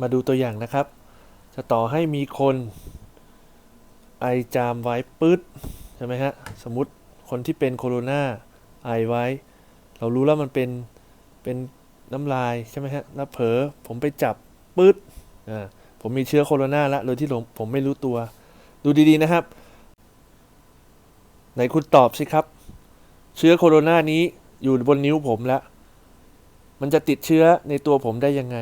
มาดูตัวอย่างนะครับ จะต่อให้มีคนไอจามไว้ปื๊ดใช่ไหมฮะ สมมติคนที่เป็นโคโรนาไอไว้ เรารู้แล้วมันเป็นเป็นน้ำลายใช่ไหมฮะ แล้วเผลอผมไปจับปื๊ดอ่าผมมีเชื้อโคโรนาแล้วโดยที่ผมผมไม่รู้ตัว ดูดีๆนะครับ ไหนคุณตอบสิครับ เชื้อโคโรนานี้อยู่บนนิ้วผมแล้ว มันจะติดเชื้อในตัวผมได้ยังไง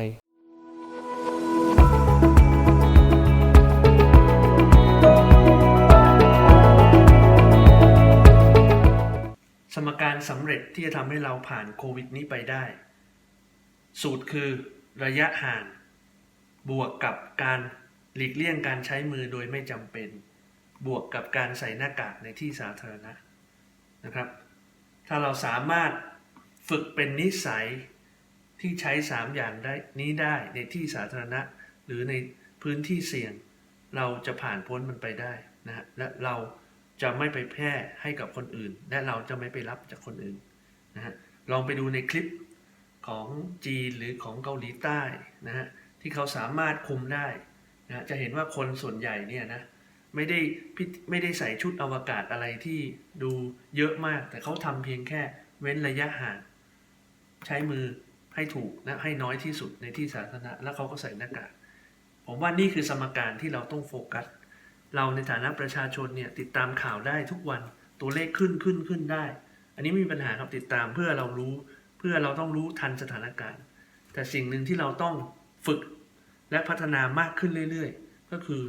การสำเร็จที่จะทำให้เราผ่านโควิดนี้ไปได้ สูตรคือระยะห่าง บวกกับการหลีกเลี่ยงการใช้มือโดยไม่จำเป็น บวกกับการใส่หน้ากากในที่สาธารณะนะครับ ถ้าเราสามารถฝึกเป็นนิสัยที่ใช้ 3 อย่างได้นี้ได้ในที่สาธารณะ หรือในพื้นที่เสี่ยง เราจะผ่านพ้นมันไปได้นะฮะและเรา จะไม่ไปแพร่ให้กับคนอื่น และเราจะไม่ไปรับจากคนอื่นนะฮะลองไปดูในคลิปของจีนหรือของเกาหลีใต้นะฮะที่เขาสามารถคุมได้นะฮะจะเห็นว่าคนส่วนใหญ่เนี่ยนะไม่ได้พิไม่ได้ใส่ชุดอวกาศอะไรที่ดูเยอะมาก แต่เขาทำเพียงแค่เว้นระยะห่างใช้มือให้ถูกและให้น้อยที่สุดในที่สาธารณะแล้วเขาก็ใส่หน้ากากผมว่านี่คือสมการที่เราต้องโฟกัส เราในฐานะประชาชนเนี่ยติดตามข่าวได้ทุกวันตัวเลขขึ้นขึ้นขึ้นได้ อันนี้ไม่มีปัญหาครับติดตามเพื่อเรารู้เพื่อเราต้องรู้ทันสถานการณ์ แต่สิ่งหนึ่งที่เราต้องฝึกและพัฒนามากขึ้นเรื่อยๆ ก็คือ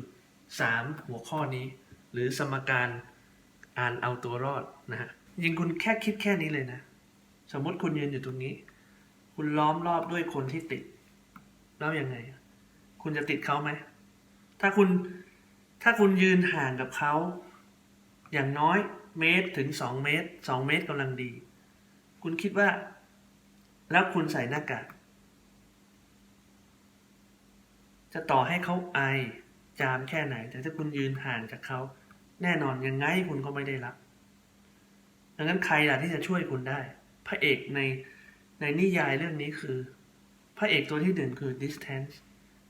3 หัวข้อนี้ หรือสมการอ่านเอาตัวรอดนะฮะยิงคุณแค่คิดแค่นี้เลยนะ สมมติคุณยืนอยู่ตรงนี้ คุณล้อมรอบด้วยคนที่ติด แล้วยังไง คุณจะติดเขาไหม ถ้าคุณ ถ้าคุณยืนห่างกับเขา อย่างน้อยเมตรถึงสองเมตรสองเมตรกำลังดี คุณคิดว่า แล้วคุณใส่หน้ากากจะต่อให้เขาไอจามแค่ไหน แต่ถ้าคุณยืนห่างจากเขา แน่นอนยังไงคุณก็ไม่ได้รับ ดังนั้นใครล่ะที่จะช่วยคุณได้ พระเอกในในนิยายเรื่องนี้คือ พระเอกตัวที่หนึ่งคือ distance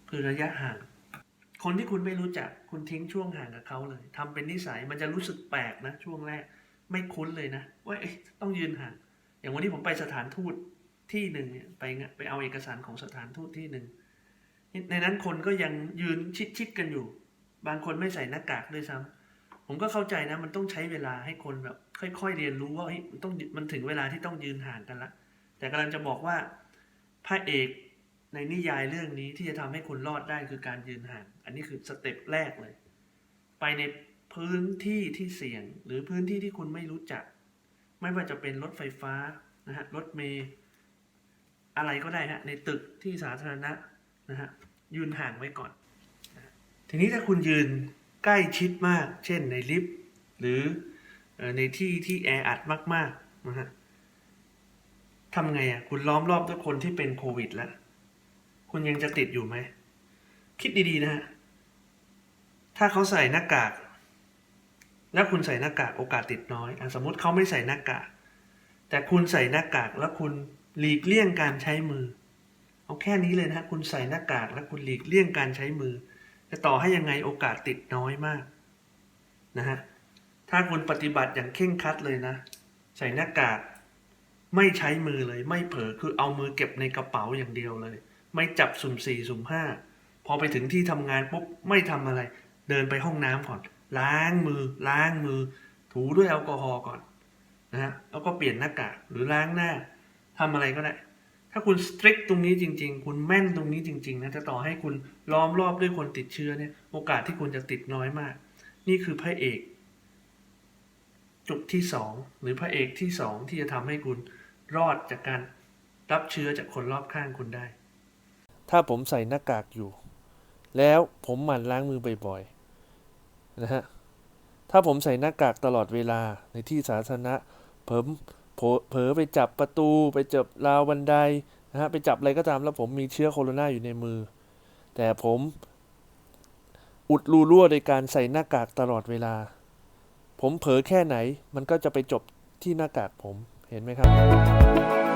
คือระยะห่าง คนที่คุณไม่รู้จักคุณทิ้งช่วงห่างกับเขาเลยทำเป็นนิสัยมันจะรู้สึกแปลกนะ ช่วงแรกไม่คุ้นเลยนะว่าต้องยืนห่าง อย่างวันนี้ผมไปสถานทูตที่หนึ่งเนี่ยไปงะไปเอาเอกสารของสถานทูตที่หนึ่งในนั้นคนก็ยังยืนชิดๆกันอยู่ บางคนไม่ใส่หน้ากากด้วยซ้ำผมก็เข้าใจนะ มันต้องใช้เวลาให้คนแบบ ค่อย ๆ เรียนรู้ว่าเฮ้ยมันต้องมันถึงเวลาที่ต้องยืนห่างกันละ แต่กำลังจะบอกว่าพระเอก ในนิยายเรื่องนี้ที่จะทำให้คุณรอดได้คือการยืนห่าง อันนี้คือสเต็ปแรกเลย ไปในพื้นที่ที่เสี่ยง หรือพื้นที่ที่คุณไม่รู้จัก ไม่ว่าจะเป็นรถไฟฟ้านะฮะรถเมล์อะไรก็ได้ฮะในตึกที่สาธารณะนะฮะยืนห่างไว้ก่อน ทีนี้ถ้าคุณยืนใกล้ชิดมาก เช่นในลิฟต์หรือเอ่อในที่ที่แออัดมากๆนะฮะทำไงอะคุณล้อมรอบด้วยคนที่เป็นโควิดแล้ว คุณยังจะติดอยู่ไหม คิดดีๆนะฮะ ถ้าเขาใส่หน้ากาก แล้วคุณใส่หน้ากากโอกาสติดน้อยอะสมมติเขาไม่ใส่หน้ากาก แต่คุณใส่หน้ากากแล้วคุณหลีกเลี่ยงการใช้มือ เอาแค่นี้เลยนะคุณใส่หน้ากากแล้วคุณหลีกเลี่ยงการใช้มือ จะต่อให้ยังไงโอกาสติดน้อยมากนะฮะ ถ้าคุณปฏิบัติอย่างเคร่งคัดเลยนะ ใส่หน้ากากไม่ใช้มือเลยไม่เผลอคือเอามือเก็บในกระเป๋าอย่างเดียวเลย ไม่จับสุ่มสี่สุ่มห้าพอไปถึงที่ทำงานปุ๊บไม่ทำอะไร เดินไปห้องน้ำก่อน ล้างมือ ล้างมือ ถูด้วยแอลกอฮอล์ก่อนนะฮะแล้วก็เปลี่ยนหน้ากากหรือล้างหน้าทำอะไรก็ได้ ถ้าคุณสตริกตรงนี้จริง ๆ คุณแม่นตรงนี้จริงๆนะจะต่อให้คุณล้อมรอบด้วยคนติดเชื้อเนี่ย โอกาสที่คุณจะติดน้อยมาก นี่คือพระเอก จุดที่สองหรือพระเอกที่สองที่จะทำให้คุณรอดจากการรับเชื้อจากคนรอบข้างคุณได้ ถ้าผมใส่หน้ากากอยู่ แล้วผมหมั่นล้างมือบ่อยๆนะฮะถ้าผมใส่หน้ากากตลอดเวลาในที่สาธารณะผมเผลอไปจับประตูไปจับราวบันไดนะฮะไปจับอะไรก็ตามแล้วผมมีเชื้อโคโรนาอยู่ในมือ แต่ผมอุดรูรั่วโดยการใส่หน้ากากตลอดเวลา ผมเผลอแค่ไหนมันก็จะไปจบที่หน้ากากผมเห็นไหมครับ